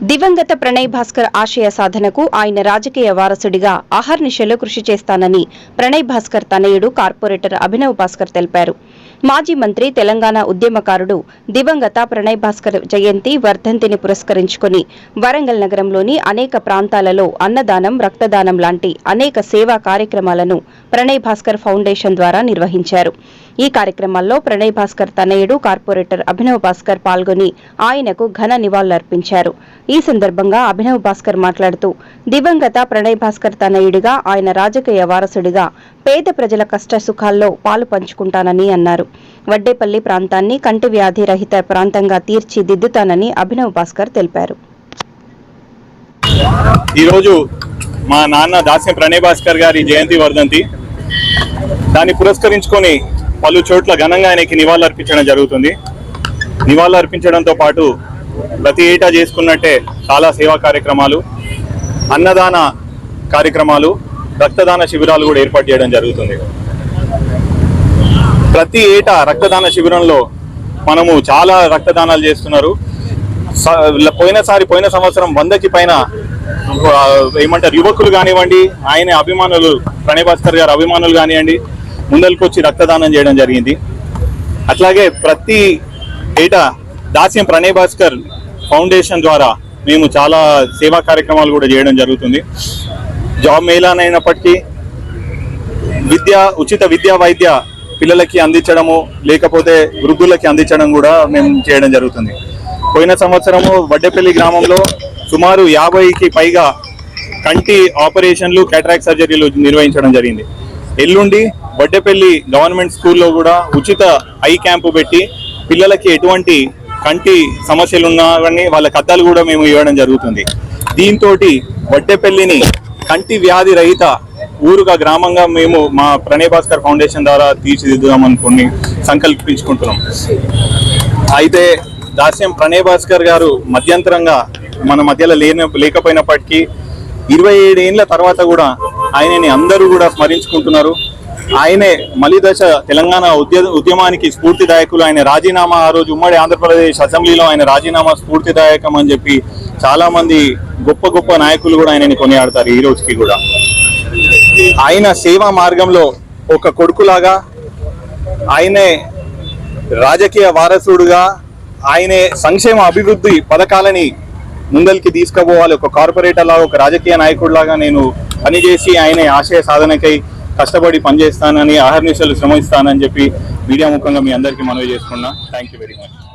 దివంగత ప్రణయ్ భాస్కర్ ఆశయ సాధనకు ఆయన రాజకీయ వారసుడిగా అహర్నిశలు కృషి చేస్తానని ప్రణయ్ భాస్కర్ తనయుడు కార్పొరేటర్ అభినవ్ భాస్కర్ తెలిపారు. మాజీ మంత్రి తెలంగాణ ఉద్యమకారుడు దివంగత ప్రణయ్ భాస్కర్ జయంతి వర్ధంతిని పురస్కరించుకుని వరంగల్ నగరంలోని అనేక ప్రాంతాలలో అన్నదానం రక్తదానం లాంటి అనేక సేవా కార్యక్రమాలను ప్రణయ్ భాస్కర్ ఫౌండేషన్ ద్వారా నిర్వహించారు. ఈ కార్యక్రమాల్లో ప్రణయ్ భాస్కర్ తనయుడు కార్పొరేటర్ అభినవ్ భాస్కర్ పాల్గొని ఆయనకు ఘన నివాళులర్పించారు. ఈ సందర్భంగా అభినవ్ భాస్కర్ మాట్లాడుతూ దివంగత ప్రణయ్ భాస్కర్ తనయుడిగా ఆయన రాజకీయ వారసుడిగా పేద ప్రజల కష్ట సుఖాల్లో పాలు పంచుకుంటానని అన్నారు. వడ్డేపల్లి ప్రాంతాన్ని కంటి వ్యాధి రహిత ప్రాంతంగా తీర్చిదిద్దుతానని అభినవ్ భాస్కర్ తెలిపారు. ఈరోజు మా నాన్న దాస్యం ప్రణయ్ భాస్కర్ గారి జయంతి వర్ధంతి. దాన్ని పురస్కరించుకొని పలు చోట్ల ఘనంగా ఆయనకి నివాళులర్పించడం జరుగుతుంది. నివాళులు అర్పించడంతో పాటు ప్రతి ఏటా చేసుకున్నట్టే చాలా సేవా కార్యక్రమాలు అన్నదాన కార్యక్రమాలు రక్తదాన శిబిరాలు కూడా ఏర్పాటు చేయడం జరుగుతుంది. ప్రతి ఏటా రక్తదాన శిబిరంలో మనము చాలా రక్తదానాలు చేస్తున్నారు. స- పోయినసారి పోయిన సంవత్సరం వందకి పైన ఏమంటారు యువకులు కానివ్వండి ఆయన అభిమానులు ప్రణయ్ భాస్కర్ గారు అభిమానులు కానివ్వండి ముందరికొచ్చి రక్తదానం చేయడం జరిగింది. అట్లాగే ప్రతి ఏటా దాస్యం ప్రణయ్ భాస్కర్ ఫౌండేషన్ ద్వారా మేము చాలా సేవా కార్యక్రమాలు కూడా చేయడం జరుగుతుంది. జాబ్ మేళానైనప్పటికీ విద్య ఉచిత విద్యా వైద్య పిల్లలకి అందించడము లేకపోతే వృద్ధులకి అందించడం కూడా మేము చేయడం జరుగుతుంది. పోయిన సంవత్సరము వడ్డెపల్లి గ్రామంలో సుమారు యాభైకి పైగా కంటి ఆపరేషన్లు క్యాటరాక్ట్ సర్జరీలు నిర్వహించడం జరిగింది. ఎల్లుండి వడ్డేపల్లి గవర్నమెంట్ స్కూల్లో కూడా ఉచిత ఐ క్యాంపు పెట్టి పిల్లలకి ఎటువంటి కంటి సమస్యలు ఉన్నా కానీ వాళ్ళ కథలు కూడా మేము ఇవ్వడం జరుగుతుంది. దీంతో వడ్డెపల్లిని కంటి వ్యాధి రహిత ఊరుగా గ్రామంగా మేము మా ప్రణయ్ భాస్కర్ ఫౌండేషన్ ద్వారా తీర్చిదిద్దాం అనుకుని సంకల్పించుకుంటున్నాం. అయితే దాస్యం ప్రణయ్ భాస్కర్ గారు మధ్యంతరంగా మన మధ్యలో లేన లేకపోయినప్పటికీ ఇరవై ఏడేళ్ళ తర్వాత కూడా ఆయనని అందరూ కూడా స్మరించుకుంటున్నారు. ఆయనే మలిదశ తెలంగాణ ఉద్య ఉద్యమానికి స్ఫూర్తిదాయకులు. ఆయన రాజీనామా ఆ రోజు ఉమ్మడి ఆంధ్రప్రదేశ్ అసెంబ్లీలో ఆయన రాజీనామా స్ఫూర్తిదాయకం అని చెప్పి చాలా మంది గొప్ప గొప్ప నాయకులు కూడా ఆయనని కొనియాడతారు ఈ రోజుకి కూడా. ఆయన సేవా మార్గంలో ఒక కొడుకులాగా ఆయనే రాజకీయ వారసుడుగా ఆయనే సంక్షేమ అభివృద్ధి పథకాలని ముందరికి తీసుకుపోవాలి. ఒక కార్పొరేటర్ లాగా ఒక రాజకీయ నాయకుడిలాగా నేను పనిచేసి ఆయన ఆశయ సాధనకై కష్టపడి పనిచేస్తానని ఆహార నిశలు శ్రమిస్తానని చెప్పి మీడియా ముఖంగా మీ అందరికీ మనవి చేసుకున్నా. Thank you very much